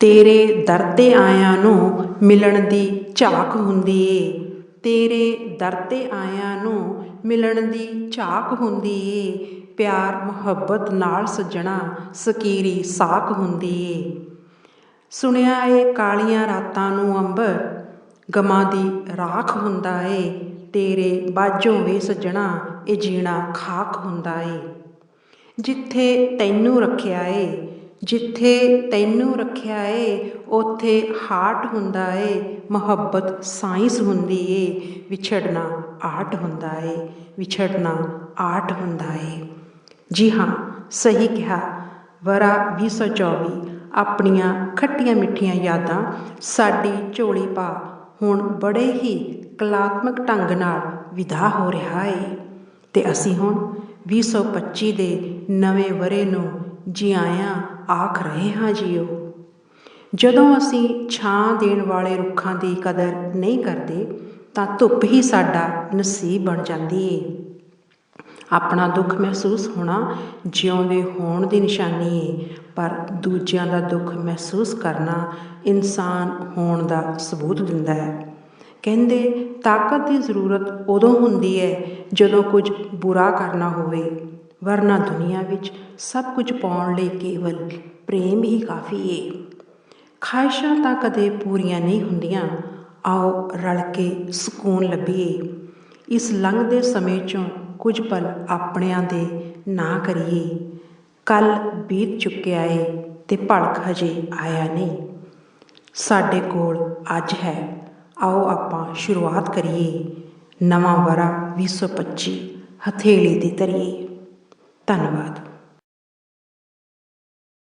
ਤੇਰੇ ਦਰ ਤੇ ਆਇਆਂ ਨੂੰ ਮਿਲਣ ਦੀ ਝਾਕ ਹੁੰਦੀ ਏ। ਤੇਰੇ ਦਰ ਤੇ ਆਇਆਂ ਨੂੰ ਮਿਲਣ ਦੀ ਝਾਕ ਹੁੰਦੀ ਏ। ਪਿਆਰ, ਮੁਹੱਬਤ ਨਾਲ ਸੱਜਣਾ ਸਕੀਰੀ ਸਾਕ ਹੁੰਦੀ ਏ। ਸੁਣਿਆ ਏ ਕਾਲੀਆਂ ਰਾਤਾਂ ਨੂੰ ਅੰਬਰ, ਗਮਾਂ ਦੀ ਰਾਖ ਹੁੰਦਾ ਏ। ਤੇਰੇ ਬਾਝੋਂ ਵੇ ਸੱਜਣਾ, ਇਹ ਜੀਣਾ ਖਾਕ ਹੁੰਦਾ ਏ। ਜਿੱਥੇ ਤੈਨੂੰ ਰੱਖਿਆ ਏ ਜਿੱਥੇ ਤੈਨੂੰ ਰੱਖਿਆ ਏ, ਉਥੇ ਹਾਰਟ ਹੁੰਦਾ ਏ, ਮੁਹੱਬਤ ਸਾਇੰਸ ਹੁੰਦੀ ਏ, ਵਿਛੜਨਾ ਆਰਟ ਹੁੰਦਾ ਏ, ਵਿਛੜਨਾ ਆਰਟ ਹੁੰਦਾ ਏ। ਜੀ ਹਾਂ, ਸਹੀ ਕਿਹਾ। ਵਰਾ 2024 ਆਪਣੀਆਂ ਖੱਟੀਆਂ ਮਿੱਠੀਆਂ ਯਾਦਾਂ, ਸਾਡੀ ਝੋਲੀ ਪਾ, ਹੁਣ ਬੜੇ ਹੀ ਕਲਾਤਮਕ ਢੰਗ ਨਾਲ ਵਿਦਾ ਹੋ ਰਿਹਾ ਏ। ਤੇ ਅਸੀਂ ਹੁਣ 2025 ਦੇ ਨਵੇਂ ਵਰੇ ਨੂੰ ਜੀ ਆਇਆਂ, ਆਖ ਰਹੇ ਹਾਂ ਜੀਓ। ਜਦੋਂ ਅਸੀਂ ਛਾਂ ਦੇਣ ਵਾਲੇ ਰੁੱਖਾਂ ਦੀ ਕਦਰ ਨਹੀਂ ਕਰਦੇ, ਤਾਂ ਧੁੱਪ ਹੀ ਸਾਡਾ ਨਸੀਬ ਬਣ ਜਾਂਦੀ ਏ। ਆਪਣਾ ਦੁੱਖ ਮਹਿਸੂਸ ਹੋਣਾ ਜਿਉਂਦੇ ਹੋਣ ਦੀ ਨਿਸ਼ਾਨੀ ਏ, ਪਰ ਦੂਜਿਆਂ ਦਾ ਦੁੱਖ ਮਹਿਸੂਸ ਕਰਨਾ ਇਨਸਾਨ ਹੋਣ ਦਾ ਸਬੂਤ ਦਿੰਦਾ ਹੈ। ਕਹਿੰਦੇ, ਤਾਕਤ ਦੀ ਜ਼ਰੂਰਤ ਉਦੋਂ ਹੁੰਦੀ ਹੈ ਜਦੋਂ ਕੁਝ ਬੁਰਾ ਕਰਨਾ ਹੋਵੇ। ਵਰਨਾ ਦੁਨੀਆ ਵਿੱਚ ਸਭ ਕੁਝ ਪਾਉਣ ਲਈ ਕੇਵਲ ਪ੍ਰੇਮ ਹੀ ਕਾਫੀ ਏ। ਖਾਹਿਸ਼ਾਂ ਤਾਂ ਕਦੇ ਪੂਰੀਆਂ ਨਹੀਂ ਹੁੰਦੀਆਂ। ਆਓ ਰਲ ਕੇ ਸਕੂਨ ਲੱਭੀਏ। ਇਸ ਲੰਘਦੇ ਸਮੇਂ ਚੋਂ ਕੁਝ ਪਲ ਆਪਣਿਆਂ ਦੇ ਨਾ ਕਰੀਏ। ਕੱਲ ਬੀਤ ਚੁੱਕਿਆ ਏ ਤੇ ਭਲਕ ਹਜੇ ਆਇਆ ਨਹੀਂ। ਸਾਡੇ ਕੋਲ ਅੱਜ ਹੈ। ਆਓ ਆਪਾਂ ਸ਼ੁਰੂਆਤ ਕਰੀਏ। ਨਵਾਂ ਵਰਾ 2025 ਹਥੇਲੀ ਦੀ ਧਰੀਏ। ਧੰਨਵਾਦ।